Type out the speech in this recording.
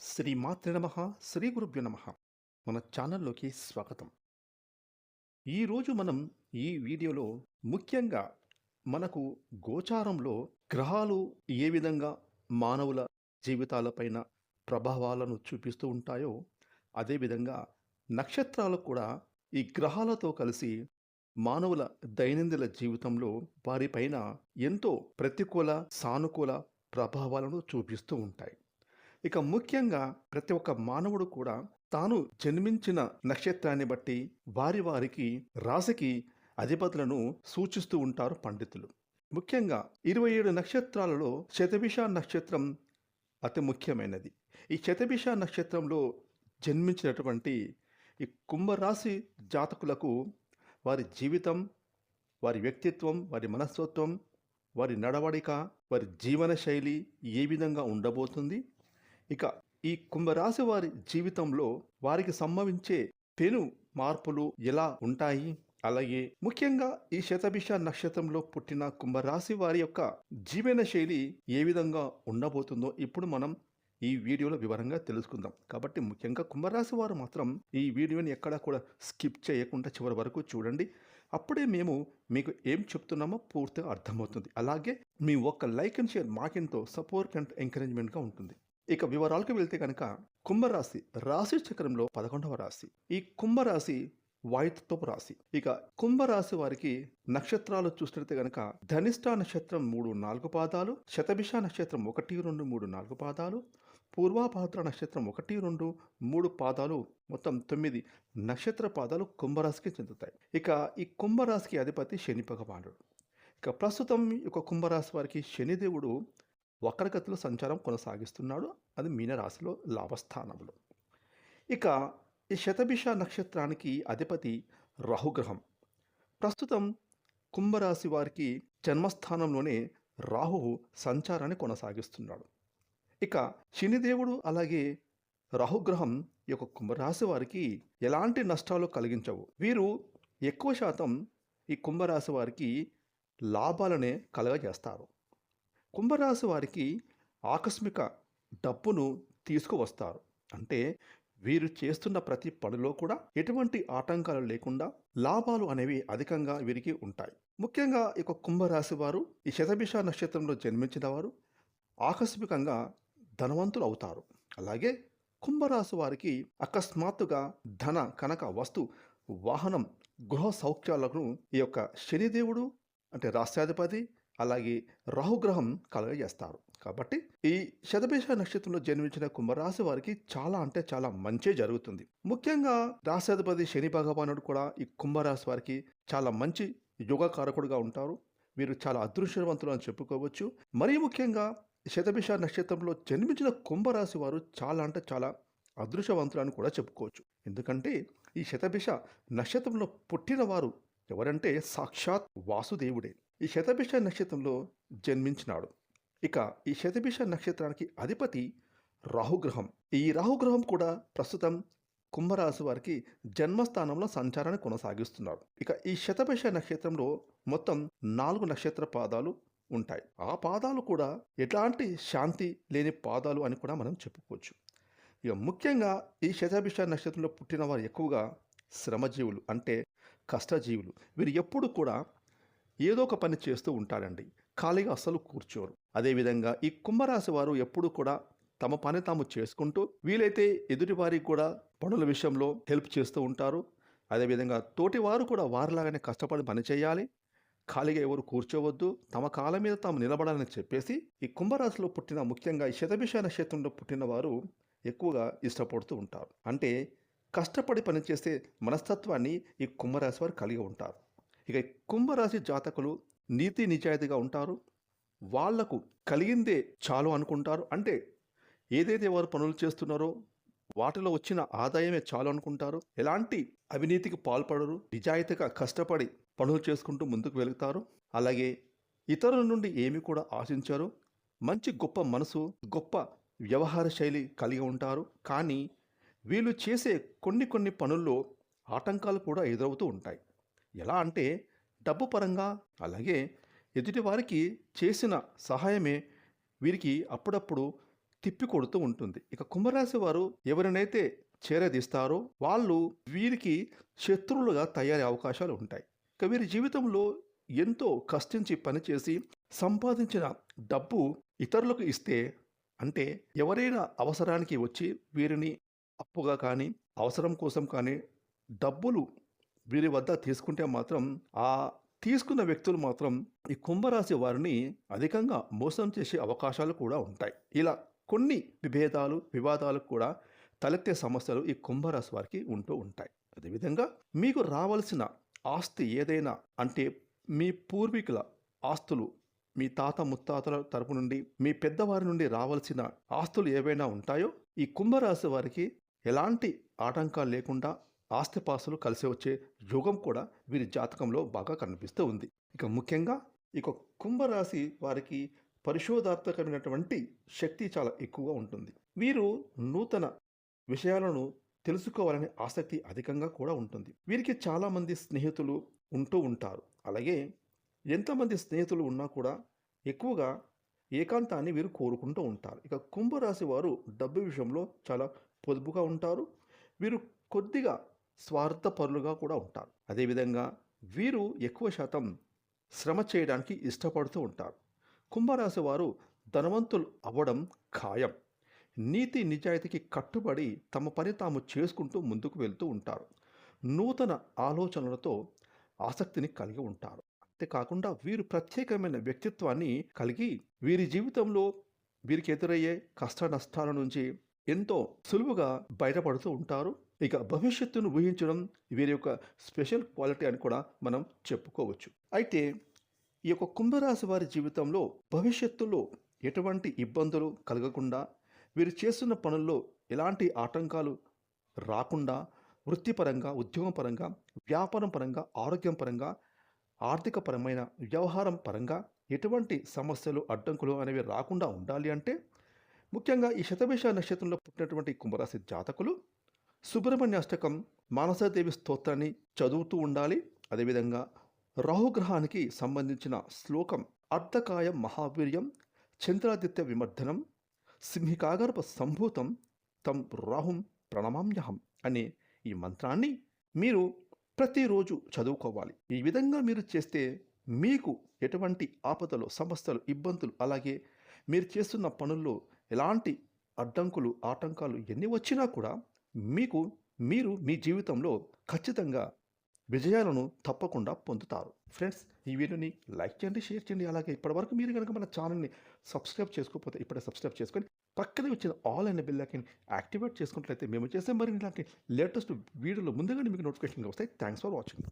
శ్రీ మాతృ నమ శ్రీ గురుభ్యు నమ. మన ఛానల్లోకి స్వాగతం. ఈరోజు మనం ఈ వీడియోలో ముఖ్యంగా మనకు గోచారంలో గ్రహాలు ఏ విధంగా మానవుల జీవితాలపైన ప్రభావాలను చూపిస్తూ ఉంటాయో అదేవిధంగా నక్షత్రాలు కూడా ఈ గ్రహాలతో కలిసి మానవుల దైనందిన జీవితంలో వారిపైన ఎంతో ప్రతికూల సానుకూల ప్రభావాలను చూపిస్తూ ఉంటాయి. ఇక ముఖ్యంగా ప్రతి ఒక్క మానవుడు కూడా తాను జన్మించిన నక్షత్రాన్ని బట్టి వారి వారికి రాశికి అధిపతులను సూచిస్తూ ఉంటారు పండితులు. ముఖ్యంగా ఇరవై ఏడు నక్షత్రాలలో శతభిష నక్షత్రం అతి ముఖ్యమైనది. ఈ శతభిష నక్షత్రంలో జన్మించినటువంటి ఈ కుంభరాశి జాతకులకు వారి జీవితం వారి వ్యక్తిత్వం వారి మనస్తత్వం వారి నడవడిక వారి జీవన శైలి ఏ విధంగా ఉండబోతుంది ఇక ఈ కుంభరాశి వారి జీవితంలో వారికి సంభవించే పెను మార్పులు ఎలా ఉంటాయి? అలాగే ముఖ్యంగా ఈ శతభిష నక్షత్రంలో పుట్టిన కుంభరాశి వారి యొక్క జీవన శైలి ఏ విధంగా ఉండబోతుందో ఇప్పుడు మనం ఈ వీడియోలో వివరంగా తెలుసుకుందాం. కాబట్టి ముఖ్యంగా కుంభరాశి వారు మాత్రం ఈ వీడియోని ఎక్కడా కూడా స్కిప్ చేయకుండా చివరి వరకు చూడండి. అప్పుడే మేము మీకు ఏం చెప్తున్నామో పూర్తిగా అర్థమవుతుంది. అలాగే మీ ఒక్క లైక్ అండ్ షేర్ మాకెంతో సపోర్ట్ అండ్ ఎంకరేజ్మెంట్గా ఉంటుంది. ఇక వివరాలకు వెళ్తే కనుక కుంభరాశి రాశి చక్రంలో పదకొండవ రాశి. ఈ కుంభరాశి వాయుత్వపు రాశి. ఇక కుంభరాశి వారికి నక్షత్రాలు చూసినట్లయితే కనుక ధనిష్ట నక్షత్రం మూడు నాలుగు పాదాలు శతభిష నక్షత్రం ఒకటి రెండు మూడు నాలుగు పాదాలు పూర్వాభాద్ర నక్షత్రం ఒకటి రెండు మూడు పాదాలు మొత్తం తొమ్మిది నక్షత్ర పాదాలు కుంభరాశికి చెందుతాయి. ఇక ఈ కుంభరాశికి అధిపతి శని భగవానుడు. ఇక ప్రస్తుతం ఈ యొక్క కుంభరాశి వారికి శనిదేవుడు వక్రగతిలో సంచారం కొనసాగిస్తున్నాడు. అది మీనరాశిలో లాభస్థానంలో. ఇక ఈ శతభిష నక్షత్రానికి అధిపతి రాహుగ్రహం. ప్రస్తుతం కుంభరాశి వారికి జన్మస్థానంలోనే రాహువు సంచారాన్ని కొనసాగిస్తున్నాడు. ఇక శనిదేవుడు అలాగే రాహుగ్రహం ఈ యొక్క కుంభరాశి వారికి ఎలాంటి నష్టాలు కలిగించవు. వీరు ఎక్కువ శాతం ఈ కుంభరాశి వారికి లాభాలనే కలగజేస్తారు. కుంభరాశి వారికి ఆకస్మిక డబ్బును తీసుకువస్తారు. అంటే వీరు చేస్తున్న ప్రతి పనిలో కూడా ఎటువంటి ఆటంకాలు లేకుండా లాభాలు అనేవి అధికంగా వీరికి ఉంటాయి. ముఖ్యంగా ఈ కుంభరాశి వారు ఈ శతభిష నక్షత్రంలో జన్మించిన వారు ఆకస్మికంగా ధనవంతులు అవుతారు. అలాగే కుంభరాశి వారికి అకస్మాత్తుగా ధన కనక వస్తు వాహనం గృహ సౌఖ్యాలను ఈ యొక్క శనిదేవుడు అంటే రాష్ట్రాధిపతి అలాగే రాహుగ్రహం కలగజేస్తారు. కాబట్టి ఈ శతభిష నక్షత్రంలో జన్మించిన కుంభరాశి వారికి చాలా అంటే చాలా మంచి జరుగుతుంది. ముఖ్యంగా రాశాధిపతి శని భగవానుడు కూడా ఈ కుంభరాశి వారికి చాలా మంచి యోగకారకుడుగా ఉంటారు. మీరు చాలా అదృష్టవంతులు అని చెప్పుకోవచ్చు. మరీ ముఖ్యంగా శతభిష నక్షత్రంలో జన్మించిన కుంభరాశి వారు చాలా అంటే చాలా అదృష్టవంతులు అని కూడా చెప్పుకోవచ్చు. ఎందుకంటే ఈ శతభిష నక్షత్రంలో పుట్టిన వారు ఎవరంటే సాక్షాత్ వాసుదేవుడే. ఈ శతభిష నక్షత్రంలో జన్మించినాడు. ఇక ఈ శతభిష నక్షత్రానికి అధిపతి రాహుగ్రహం. ఈ రాహుగ్రహం కూడా ప్రస్తుతం కుంభరాశి వారికి జన్మస్థానంలో సంచారాన్ని కొనసాగిస్తున్నాడు. ఇక ఈ శతభిష నక్షత్రంలో మొత్తం నాలుగు నక్షత్ర పాదాలు ఉంటాయి. ఆ పాదాలు కూడా ఎలాంటి శాంతి లేని పాదాలు అని కూడా మనం చెప్పుకోవచ్చు. ఇక ముఖ్యంగా ఈ శతభిష నక్షత్రంలో పుట్టిన వారు ఎక్కువగా శ్రమజీవులు అంటే కష్టజీవులు. వీరు ఎప్పుడు కూడా ఏదో ఒక పని చేస్తూ ఉంటారండి ఖాళీగా అస్సలు కూర్చోరు. అదేవిధంగా ఈ కుంభరాశి వారు ఎప్పుడూ కూడా తమ పని తాము చేసుకుంటూ వీలైతే ఎదుటివారికి కూడా పనుల విషయంలో హెల్ప్ చేస్తూ ఉంటారు. అదేవిధంగా తోటివారు కూడా వారిలాగానే కష్టపడి పని చేయాలి. ఖాళీగా ఎవరు కూర్చోవద్దు. తమ కాళ్ళ మీద తాము నిలబడాలని చెప్పేసి ఈ కుంభరాశిలో పుట్టిన ముఖ్యంగా ఈ శతభిష నక్షత్రంలో పుట్టిన వారు ఎక్కువగా ఇష్టపడుతూ ఉంటారు. అంటే కష్టపడి పనిచేసే మనస్తత్వాన్ని ఈ కుంభరాశి వారు కలిగి ఉంటారు. ఇక కుంభరాశి జాతకులు నీతి నిజాయితీగా ఉంటారు. వాళ్ళకు కలిగిందే చాలు అనుకుంటారు. అంటే ఏదైతే వారు పనులు చేస్తున్నారో వాటిలో వచ్చిన ఆదాయమే చాలు అనుకుంటారు. ఎలాంటి అవినీతికి పాల్పడరు. నిజాయితీగా కష్టపడి పనులు చేసుకుంటూ ముందుకు వెళుతారు. అలాగే ఇతరుల నుండి ఏమి కూడా ఆశించారు. మంచి గొప్ప మనసు గొప్ప వ్యవహార శైలి కలిగి ఉంటారు. కానీ వీళ్ళు చేసే కొన్ని కొన్ని పనుల్లో ఆటంకాలు కూడా ఎదురవుతూ ఉంటాయి. ఎలా అంటే డబ్బు పరంగా అలాగే ఎదుటివారికి చేసిన సహాయమే వీరికి అప్పుడప్పుడు తిప్పికొడుతూ ఉంటుంది. ఇక కుంభరాశి వారు ఎవరినైతే చేరదీస్తారో వాళ్ళు వీరికి శత్రువులుగా తయారే అవకాశాలు ఉంటాయి. ఇక వీరి జీవితంలో ఎంతో కష్టించి పనిచేసి సంపాదించిన డబ్బు ఇతరులకు ఇస్తే అంటే ఎవరైనా అవసరానికి వచ్చి వీరిని అప్పుగా కానీ అవసరం కోసం కానీ డబ్బులు వీరి వద్ద తీసుకుంటే మాత్రం ఆ తీసుకున్న వ్యక్తులు మాత్రం ఈ కుంభరాశి వారిని అధికంగా మోసం చేసే అవకాశాలు కూడా ఉంటాయి. ఇలా కొన్ని విభేదాలు వివాదాలు కూడా తలెత్తే సమస్యలు ఈ కుంభరాశి వారికి ఉంటూ ఉంటాయి. అదేవిధంగా మీకు రావాల్సిన ఆస్తి ఏదైనా అంటే మీ పూర్వీకుల ఆస్తులు మీ తాత ముత్తాతల తరపు నుండి మీ పెద్దవారి నుండి రావాల్సిన ఆస్తులు ఏవైనా ఉంటాయో ఈ కుంభరాశి వారికి ఎలాంటి ఆటంకాలు లేకుండా ఆస్తిపాస్తులు కలిసి వచ్చే యోగం కూడా వీరి జాతకంలో బాగా కనిపిస్తూ ఉంది. ఇక ముఖ్యంగా ఇక కుంభరాశి వారికి పరిశోధాత్మకమైనటువంటి శక్తి చాలా ఎక్కువగా ఉంటుంది. వీరు నూతన విషయాలను తెలుసుకోవాలనే ఆసక్తి అధికంగా కూడా ఉంటుంది. వీరికి చాలామంది స్నేహితులు ఉంటూ ఉంటారు. అలాగే ఎంతమంది స్నేహితులు ఉన్నా కూడా ఎక్కువగా ఏకాంతాన్ని వీరు కోరుకుంటూ ఉంటారు. ఇక కుంభరాశి వారు డబ్బు విషయంలో చాలా పొదుపుగా ఉంటారు. వీరు కొద్దిగా స్వార్థపరులుగా కూడా ఉంటారు. అదేవిధంగా వీరు ఎక్కువ శాతం శ్రమ చేయడానికి ఇష్టపడుతూ ఉంటారు. కుంభరాశి వారు ధనవంతులు అవ్వడం ఖాయం. నీతి నిజాయితీకి కట్టుబడి తమ పని తాము చేసుకుంటూ ముందుకు వెళ్తూ ఉంటారు. నూతన ఆలోచనలతో ఆసక్తిని కలిగి ఉంటారు. అంతేకాకుండా వీరు ప్రత్యేకమైన వ్యక్తిత్వాన్ని కలిగి వీరి జీవితంలో వీరికి ఎదురయ్యే కష్ట నష్టాల నుంచి ఎంతో సులువుగా బయటపడుతూ ఉంటారు. ఇక భవిష్యత్తును ఊహించడం వీరి యొక్క స్పెషల్ క్వాలిటీ అని కూడా మనం చెప్పుకోవచ్చు. అయితే ఈ యొక్క కుంభరాశి వారి జీవితంలో భవిష్యత్తులో ఎటువంటి ఇబ్బందులు కలగకుండా వీరు చేస్తున్న పనుల్లో ఎలాంటి ఆటంకాలు రాకుండా వృత్తిపరంగా ఉద్యోగపరంగా వ్యాపారం పరంగా ఆరోగ్యం పరంగా ఆర్థిక పరమైన వ్యవహారం పరంగా ఎటువంటి సమస్యలు అడ్డంకులు అనేవి రాకుండా ఉండాలి అంటే ముఖ్యంగా ఈ శతభేష నక్షత్రంలో పుట్టినటువంటి కుంభరాశి జాతకులు సుబ్రహ్మణ్య అష్టకం మానసాదేవి స్తోత్రాన్ని చదువుతూ ఉండాలి. అదేవిధంగా రాహుగ్రహానికి సంబంధించిన శ్లోకం అర్ధకాయ మహావీర్యం చంద్రాదిత్య విమర్ధనం సింహికాగర్భ సంభూతం తం రాహుం ప్రణమామ్యహం అనే ఈ మంత్రాన్ని మీరు ప్రతిరోజు చదువుకోవాలి. ఈ విధంగా మీరు చేస్తే మీకు ఎటువంటి ఆపదలు సమస్యలు ఇబ్బందులు అలాగే మీరు చేస్తున్న పనుల్లో ఎలాంటి అడ్డంకులు ఆటంకాలు ఎన్ని వచ్చినా కూడా మీకు మీరు మీ జీవితంలో ఖచ్చితంగా విజయాలను తప్పకుండా పొందుతారు. ఫ్రెండ్స్ ఈ వీడియోని లైక్ చేయండి షేర్ చేయండి. అలాగే ఇప్పటివరకు మీరు కనుక మన ఛానల్ని సబ్స్క్రైబ్ చేసుకోకపోతే ఇప్పుడే సబ్స్క్రైబ్ చేసుకొని పక్కనే వచ్చిన ఆల్ అనే బిల్లాకి యాక్టివేట్ చేసుకున్నట్లయితే మేము చేసే మరిన్ని ఇలాంటి లేటెస్ట్ వీడియోలు ముందుగానే మీకు నోటిఫికేషన్ వస్తాయి. Thanks for watching